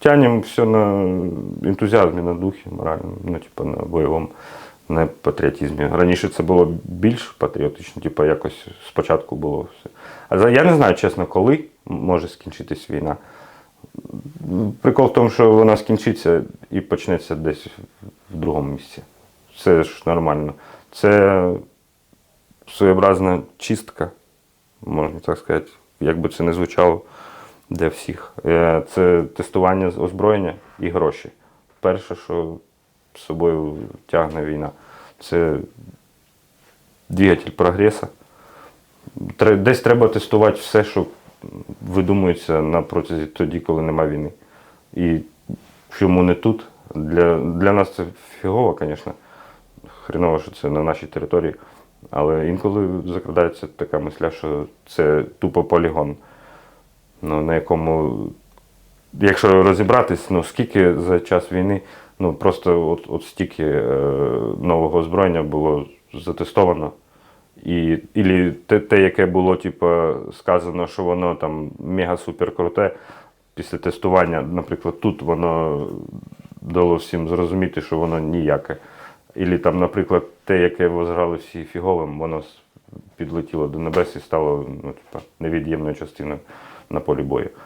тянем все на ентузіазмі, на духі моральному, ну, типу, на бойовому, на патріотизмі. Раніше це було більш патріотично, типу, якось спочатку було все. А я не знаю, чесно, коли може скінчитись війна. Прикол в тому, що вона скінчиться і почнеться десь в другому місці. Це ж нормально. Це своєобразна чистка, можна так сказати, як би це не звучало для всіх. Е, Це тестування озброєння і гроші. Перше, що з собою тягне війна, це двигатель прогресу. Десь треба тестувати все, що видумується на протязі тоді, коли нема війни. І чому не тут? Для, для нас це фігово, звісно. Хреново, що це на нашій території. Але інколи закрадається така мисля, що це тупо полігон, ну, на якому, якщо розібратись, ну скільки за час війни, ну просто от, от стільки е, нового озброєння було затестовано. І, ілі те, те, яке було, типу, сказано, що воно там мега-супер круте, після тестування, наприклад, тут воно дало всім зрозуміти, що воно ніяке. Ілі там, наприклад, те, яке вважали всі фіговим, воно підлетіло до небес і стало ну, типу, невід'ємною частиною на полі бою.